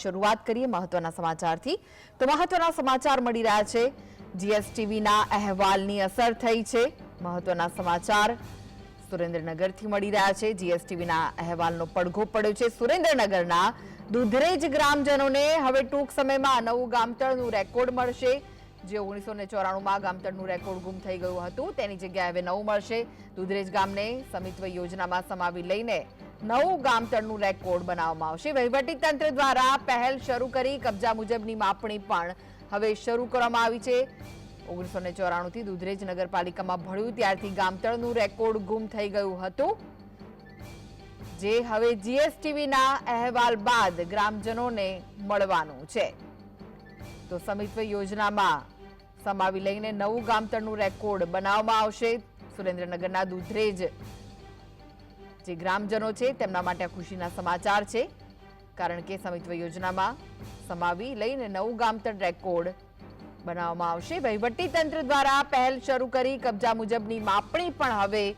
શરૂઆત કરીએ મહત્વના સમાચારથી. તો મહત્વના સમાચાર મળી રહ્યા છે. જીએસટીવીના અહેવાલની અસર થઈ છે. મહત્વના સમાચાર સુરેન્દ્રનગરથી મળી રહ્યા છે. જીએસટીવીના અહેવાલનો પડઘો પડ્યો છે. સુરેન્દ્રનગરના દુધરેજ ગ્રામજનોને હવે ટૂંક સમયમાં નવું ગામતળનું રેકોર્ડ મળશે. જે ઓગણીસો ને ચોરાણુંમાં ગામતળનું રેકોર્ડ ગુમ થઈ ગયું હતું. તેની જગ્યાએ હવે નવું મળશે. દુધરેજ ગામને સમિત્વ યોજનામાં સમાવી લઈને નવું ગામતળનું રેકોર્ડ બનાવવામાં આવશે. વહીવટી દ્વારા પહેલ શરૂ કરી, કબજા મુજબની માપણી પણ હવે શરૂ કરવામાં આવી છે. ઓગણીસો ને ચોરાણુંથી દુધરેજ નગરપાલિકામાં ભળ્યું, ત્યારથી ગામતળનું રેકોર્ડ ગુમ થઈ ગયું હતું. જે હવે જીએસટીવીના અહેવાલ બાદ ગ્રામજનોને મળવાનું છે. તો સમિત્વ યોજનામાં સમાવી લઈને નવું ગામતળનું રેકોર્ડ બનાવવામાં આવશે. સુરેન્દ્રનગરના દુધરેજ જે ગ્રામજનો છે, તેમના માટે ખુશીના સમાચાર છે. કારણ કે સમિત્વ યોજનામાં સમાવી લઈને નવું ગામતળ રેકોર્ડ બનાવવામાં આવશે. વહીવટી તંત્ર દ્વારા પહેલ શરૂ કરી, કબજા મુજબની માપણી પણ હવે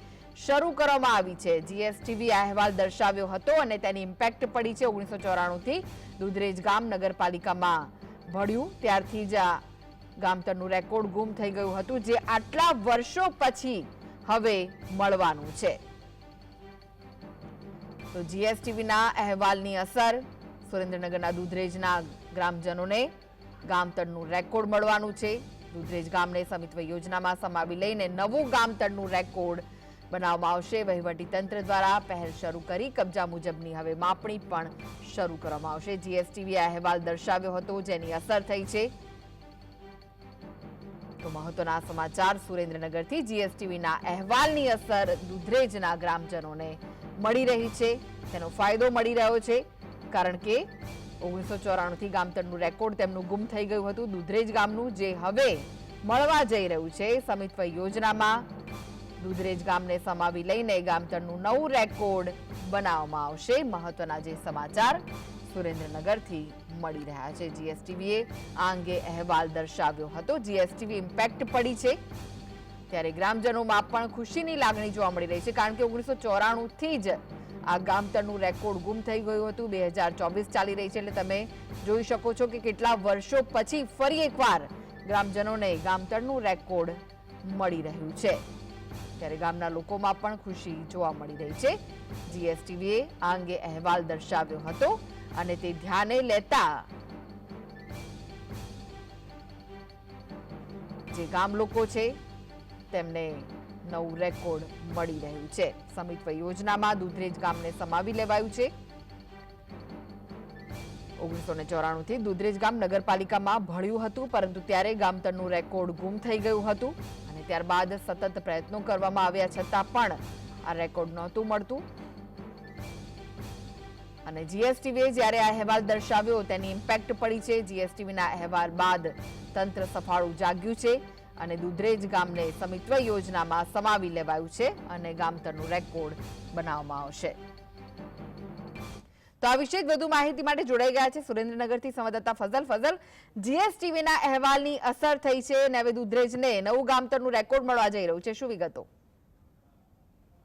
શરૂ કરવામાં આવી છે. જીએસટીવી અહેવાલ દર્શાવ્યો હતો અને તેની ઇમ્પેક્ટ પડી છે. ઓગણીસો ચોરાણુંથી દુધરેજ ગામ નગરપાલિકામાં ભળ્યું. ત્યારથી જ આ ગામતરનું રેકોર્ડ ગુમ થઈ ગયું હતું, જે આટલા વર્ષો પછી હવે મળવાનું છે. તો જીએસટીવીના અહેવાલની અસર, સુરેન્દ્રનગરના દુધરેજના ગ્રામજનોને ગામતળનું રેકોર્ડ મળવાનું છે. દુધરેજ ગામને સમિત્વ યોજનામાં સમાવી લઈને નવું ગામતળનું રેકોર્ડ બનાવવામાં આવશે. વહીવટી તંત્ર દ્વારા પહેલ શરૂ કરી, કબજા મુજબની હવે માપણી પણ શરૂ કરવામાં આવશે. જીએસટીવી અહેવાલ દર્શાવ્યો હતો, જેની અસર થઈ છે. તો મહત્વના સમાચાર, સુરેન્દ્રનગરથી જીએસટીવીના અહેવાલની અસર દુધરેજના ગ્રામજનોને મળી રહી છે. તેનો ફાયદો મળી રહ્યો છે. કારણ કે ઓગણીસો ચોરાણુંથી ગામતળનું રેકોર્ડ તેમનું ગુમ થઈ ગયું હતું. દુધરેજ ગામનું જે હવે મળવા જઈ રહ્યું છે સમિત્વ યોજનામાં દુધરેજ ગામને સમાવી લઈને ગામતળનું નવું રેકોર્ડ બનાવવામાં આવશે. મહત્વના જે સમાચાર સુરેન્દ્રનગરથી મળી રહ્યા છે. જીએસટીવીએ આ અંગે અહેવાલ દર્શાવ્યો હતો. જીએસટીવી ઇમ્પેક્ટ પડી છે. ત્યારે ગ્રામજનોમાં પણ ખુશીની લાગણી જોવા મળી રહી છે, કારણ કે ઓગણીસો ચોરાણુંથી જ આ ગામતળનું રેકોર્ડ ગુમ થઈ ગયું હતું. બે હજાર ચોવીસ ચાલી રહી છે, એટલે તમે જોઈ શકો છો કે કેટલા વર્ષો પછી ફરી એકવાર ગ્રામજનોને ગામતળનું રેકોર્ડ મળી રહ્યું છે. ત્યારે ગામના લોકોમાં પણ ખુશી જોવા મળી રહી છે. જીએસટીવીએ આ અંગે અહેવાલ દર્શાવ્યો હતો અને તે ધ્યાને લેતા જે ગામ લોકો છે તેમને નવું રેકોર્ડ મળી રહ્યું છે. સમિત્વ યોજનામાં દુધરેજ ગામને સમાવી લેવાયું છે. ઓગણીસો ને ચોરાણુંથી દુધરેજ ગામ નગરપાલિકામાં ભળ્યું હતું, પરંતુ ત્યારે ગામતળનું રેકોર્ડ ગુમ થઈ ગયું હતું અને ત્યારબાદ સતત પ્રયત્નો કરવામાં આવ્યા છતાં પણ આ રેકોર્ડ નહોતું મળતું. અને જીએસટીવીએ જ્યારે આ અહેવાલ દર્શાવ્યો, તેની ઇમ્પેક્ટ પડી છે. જીએસટીવીના અહેવાલ બાદ તંત્ર સફાળું જાગ્યું છે. અને દુધરેજ ગામને સમિત્વ યોજનામાં સમાવી લેવાયું છે અને ગામતરનું રેકોર્ડ બનાવવામાં આવશે. તો આ વિશે વધુ માહિતી માટે જોડાઈ ગયા છે સુરેન્દ્રનગરથી સંવાદદાતા ફઝલ. ફઝલ, જીએસટીવીના અહેવાલની અસર થઈ છે અને હવે દુધરેજને નવું ગામતરનું રેકોર્ડ મળવા જઈ રહ્યું છે. શું વિગતો?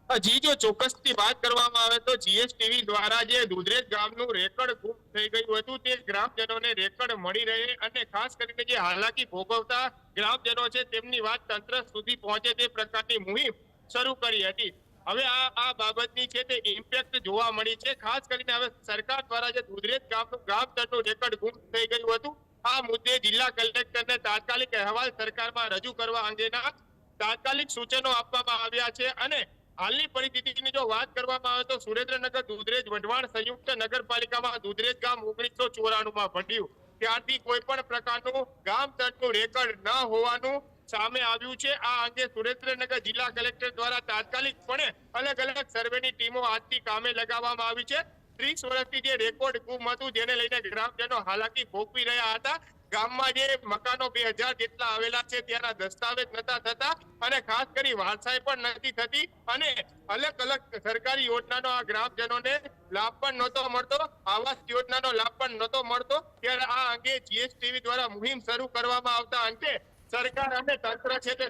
જી જો ચોક્કસથી વાત કરવામાં આવે તો જીએસટીવી દ્વારા જે દુધરેજ ગામનું રેકર્ડ ગુમ થઈ ગયું હતું તે ગ્રામજનોને રેકર્ડ મળી રહે અને ખાસ કરીને જે હાલાકી ભોગવતા ગ્રામજનો છે તેમની વાત તંત્ર સુધી પહોંચે તે પ્રકારની મુહિમ શરૂ કરી હતી. હવે આ આ બાબતની છે તે ઇમ્પેક્ટ જોવા મળી છે. ખાસ કરીને હવે સરકાર દ્વારા જે દુધરેજ ગામનું ગામતળનું રેકર્ડ ગુમ થઈ ગયું હતું, આ મુદ્દે જિલ્લા કલેક્ટરને તાત્કાલિક અહેવાલ સરકારમાં રજૂ કરવા અંગેના તાત્કાલિક સૂચનો આપવામાં આવ્યા છે અને હાલની પરિસ્થિતિની જો વાત કરવામાં આવે તો સુરેન્દ્રનગર દુધરેજ વઢવાણ સંયુક્ત નગરપાલિકામાં દુધરેજ ગામ ઓગણીસો ચોરાણું માં ભટ્યું. ત્યારથી કોઈ પણ પ્રકારનું ગામ તળનું રેકર્ડ ન હોવાનું સામે આવ્યું છે. આ અંગે સુરેન્દ્રનગર જિલ્લા કલેક્ટર દ્વારા તાત્કાલિક પણે અલગ અલગ સર્વેની ટીમો આજથી કામે લગાવવામાં આવી છે. ત્રીસ વર્ષથી જે રેકોર્ડ ગુમ હતું, જેને લઈને ગ્રામજનો હાલાકી ભોગવી રહ્યા હતા. ગામમાં જે મકાનો બે હજાર જેટલા આવેલા છે ત્યાંના દસ્તાવેજ નતા થતા અને ખાસ કરી વારસાઈ પણ નથી થતી અને અલગ અલગ સરકારી યોજનાનો આ ગ્રામજનોને લાભ પણ નહોતો મળતો, આવાસ યોજનાનો લાભ પણ નહોતો મળતો. ત્યારે આ અંગે જીએસટીવી દ્વારા મુહિમ શરૂ કરવામાં આવતા અંતે સરકાર અને તંત્ર છે તે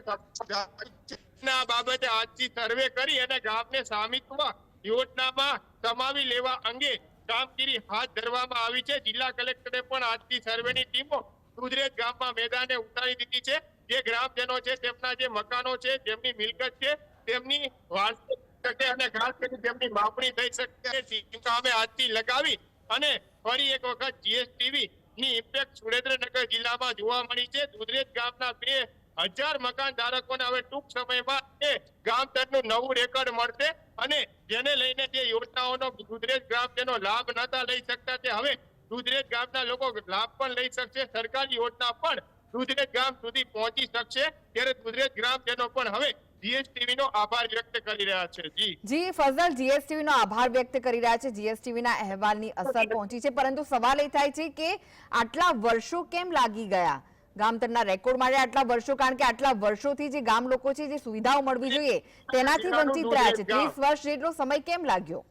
ના બાબતે આજથી સર્વે કરી અને ગામને સામિત્વ યોજનામાં સમાવી લેવા અંગે કામગીરી હાથ ધરવામાં આવી છે. જિલ્લા કલેક્ટરે પણ આજથી સર્વેની ટીમો દુધરેજ ગામમાં મેદાને ઉતારી દીધી છે. જે ગ્રામજનો છે, તેમના જે મકાનો છે, જેમની મિલકત છે, તેમની શકે અને ખાસ કરીને તેમની માપણી થઈ શકે કામે આજથી લગાવી અને ફરી એક વખત જીએસટીવી ની ઇમ્પેક્ટ સુરેન્દ્રનગર જિલ્લામાં જોવા મળી છે. દુધરેજ ગામના બે હજાર મકાન ધારકોને હવે ટૂંક સમયમાં એ ગામતરનું નવું રેકર્ડ મળશે અને જેને લઈને જે યોજનાઓનો દુધરેજ ગ્રામજનો લાભ નતા લઈ શકતા તે હવે દુધરેજ ગામના લોકો લાભ પણ લઈ શકશે, સરકારી યોજના પણ દુધરેજ ગામ સુધી પહોંચી શકશે. ત્યારે દુધરેજ ગ્રામજનો પણ હવે જીએસટીવી નો આભાર વ્યક્ત કરી રહ્યા છે. અહેવાલની અસર પહોંચી છે. પરંતુ સવાલ એ થાય છે કે આટલા વર્ષો કેમ લાગી ગયા? ગામતરના રેકોર્ડ માટે આટલા વર્ષો કારણ કે આટલા વર્ષોથી જે ગામ લોકો છે જે સુવિધાઓ મળવી જોઈએ તેનાથી વંચિત રહ્યા છે. ત્રીસ વર્ષ જેટલો સમય કેમ લાગ્યો?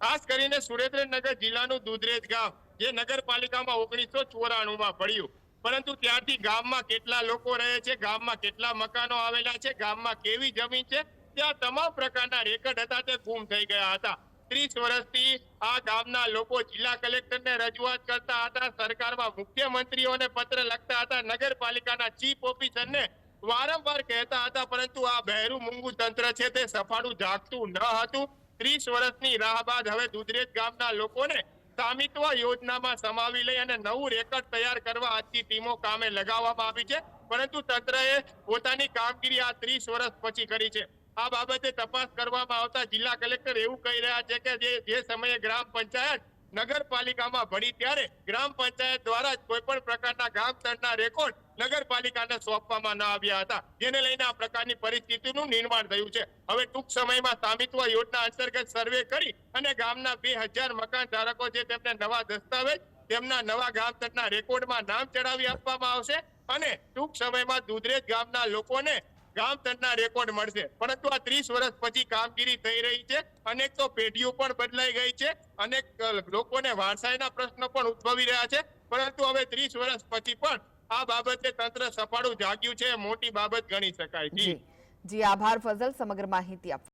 ખાસ કરીને સુરેન્દ્રનગર જિલ્લાનું દુધરેજ ગામ જે નગરપાલિકામાં ઓગણીસો ચોરાણું માં પડ્યું. પરંતુ ત્યાંથી ગામમાં કેટલા લોકો રહે છે ગામમાં કેટલા મકાનો આવેલા છે ગામમાં કેવી જમીન છે ત્યાં તમામ પ્રકારના રેકર્ડ હતા તે ગુમ થઈ ગયા હતા. ત્રીસ વર્ષથી આ ગામના લોકો જિલ્લા કલેક્ટરને રજૂઆત કરતા હતા. સરકારમાં મુખ્યમંત્રીઓને પત્ર લખતા હતા. નગરપાલિકાના ચીફ ઓફિસરને વારંવાર કહેતા હતા, પરંતુ આ બહેરું મૂંગું તંત્ર છે, તે સફાળું જાગતું ન હતું. ત્રીસ વર્ષની રાહ બાદ હવે દુધરેજ ગામના લોકોને સામિત્વ યોજનામાં સમાવી લઈ અને નવું રેકર્ડ તૈયાર કરવા આજથી ટીમો કામે લગાવવામાં આવી છે. પરંતુ તંત્રએ પોતાની કામગીરી આ ત્રીસ વર્ષ પછી કરી છે. આ બાબતે તપાસ કરવામાં આવતા જિલ્લા કલેક્ટર એવું કહી રહ્યા છે કે જે જે સમયે ગ્રામ પંચાયત નગરપાલિકામાં ભળી ત્યારે ગ્રામ પંચાયત દ્વારા જ કોઈ પણ પ્રકારના ગામ સ્તરના રેકોર્ડ નગરપાલિકાને સોંપવામાં ન આવ્યા હતા. જેને લઈને આ પ્રકારની પરિસ્થિતિનું નિર્માણ થયું છે. હવે ટૂંક સમયમાં સામિત્વ યોજના અંતર્ગત સર્વે કરી અને ગામના બે હજાર મકાન ધારકો છે તેમને નવા દસ્તાવેજ, તેમના નવા ગામ સ્તરના રેકોર્ડમાં નામ ચડાવી આપવામાં આવશે અને ટૂંક સમયમાં દુધરેજ ગામના લોકોને ગામ તંડના રેકોર્ડ મળશે. પરંતુ આ ત્રીસ વર્ષ પછી કામગીરી થઈ રહી છે. અનેક તો પેઢીઓ પણ બદલાઈ ગઈ છે. અનેક લોકોને વારસાઈના પ્રશ્નો પણ ઉદ્ભવી રહ્યા છે. પરંતુ હવે ત્રીસ વર્ષ પછી પણ આ બાબતે તંત્ર સફાળું જાગ્યું છે. મોટી બાબત ગણી શકાય. જી. જી, આભાર ફઝલ. સમગ્ર માહિતી આપવા